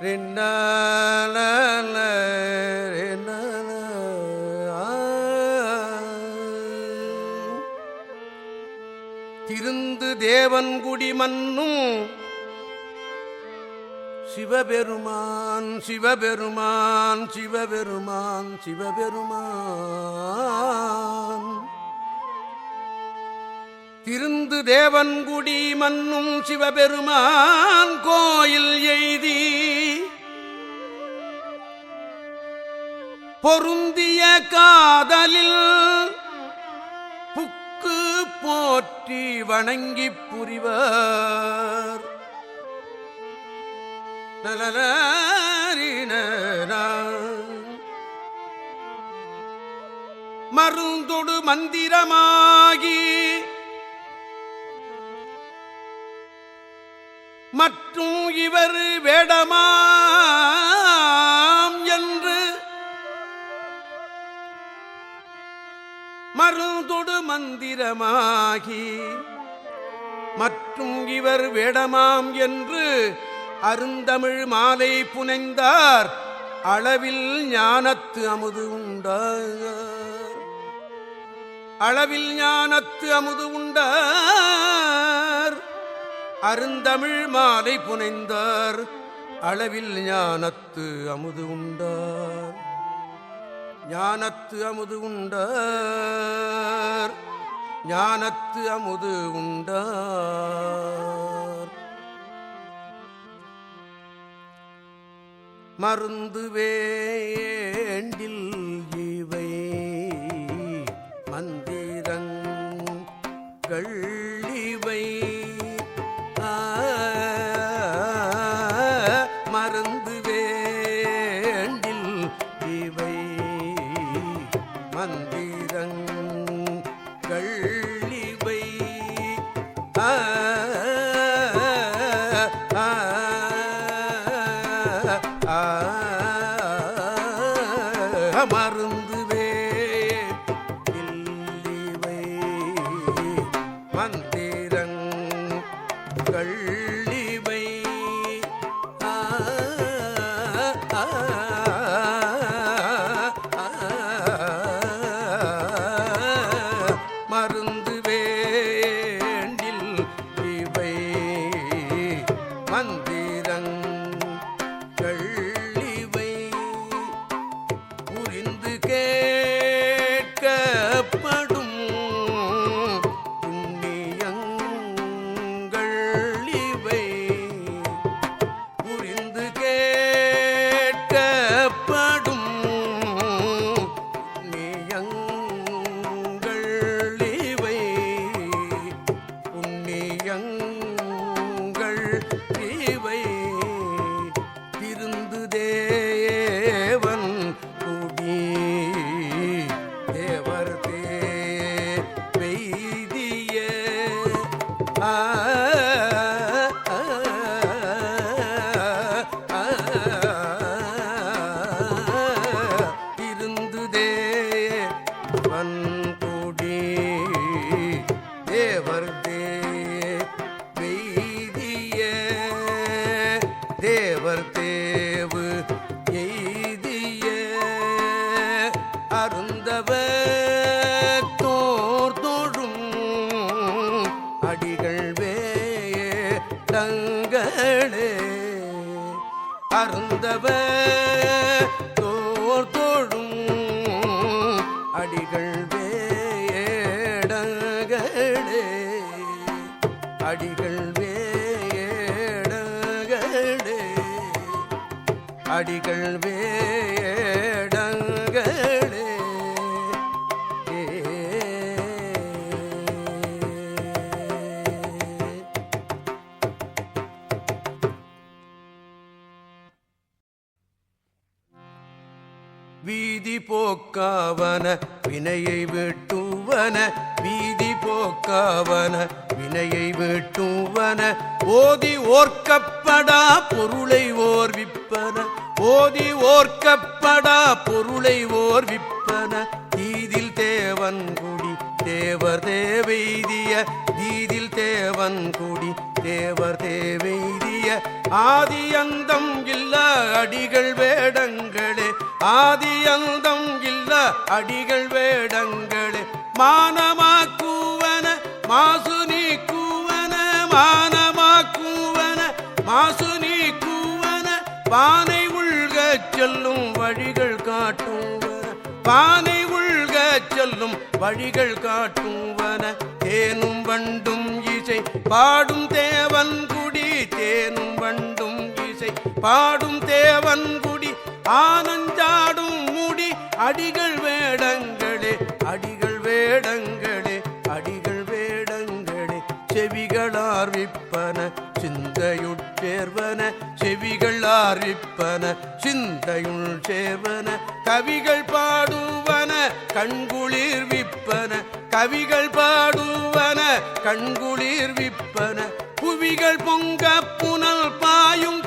திருந்து தேவன்குடி மன்னும் சிவபெருமான் சிவபெருமான் சிவபெருமான் சிவபெருமான். திருந்து தேவன்குடி மன்னும் சிவபெருமான் கோயில் எய்தி பொருந்திய காதலில் புக்கு போற்றி வணங்கி புரிவர் நலனரினரா. மருந்தொடு மந்திரமாகி மற்றும் இவர் வேடமாம் என்று மருந்தொடு மந்திரமாகி மற்றும் இவர் வேடமாம் என்று அருந்தமிழ் மாலை புனைந்தார். அளவில் ஞானத்து அமுது உண்டார். அளவில் ஞானத்து அமுது உண்டார். அருந்தமிழ் மாலை புனைந்தார். அளவில் ஞானத்து அமுது உண்டார். ஞானத்து அமுது உண்டார். ஞானத்து அமுது உண்டார். மருந்து வேண்டில் இவை மந்திரங்கள் இவை. மந்திரங்கள் இவை ஆ, மந்திரங்கள் மருந்து வேண்டில் இவை மந்திரங்கள் இவை புரிந்து கே ஆ வேடங்களே அருந்தவ தோர் தோழும் அடிகள் வேடங்களே அடிகள் வேடங்களே அடிகள் வே வீதி போக்காவன வினையை வெட்டுவன வீதி போக்காவன வினையை வெட்டுவன ஓதி ஓர்க்கப்படா பொருளை ஓர்விப்பன ஓதி ஓர்க்கப்படா பொருளை ஓர்விப்பன. தீதில் தேவன் குடி தேவர் தேவைதிய தீதில் தேவன் குடி தேவர் தேவைதிய ஆதி அந்தம் இல்ல அடிகள் வேடங்களே ஆதி அந்தம் இல்ல அடிகள் வேடங்களே. மானமாக்குவன மாசு நீக்குவன மானமாக்குவன மாசு நீக்குவன பானை உள்க செல்லும் வழிகள் காட்டுவன. பானை உள்க செல்லும் வழிகள் காட்டுவன. தேனும் வண்டும் இசை பாடும் தேவன் குடி தேனும் வண்டும் இசை பாடும் தேவன் குடி. ஆனஞ்சாடும் முடி அடிகள் வேடங்களே அடிகள் வேடங்களே அடிகள் வேடங்களே. செவிகள் ஆர்விப்பன சிந்தையுட் சேர்வன. செவிகள் ஆர்விப்பன சிந்தையுள் சேர்வன. கவிகள் பாடுவன கண்குளிர் விப்பன. கவிகள் பாடுவன கண்குளிர் விப்பன. புவிகள் பொங்க புனல் பாயும்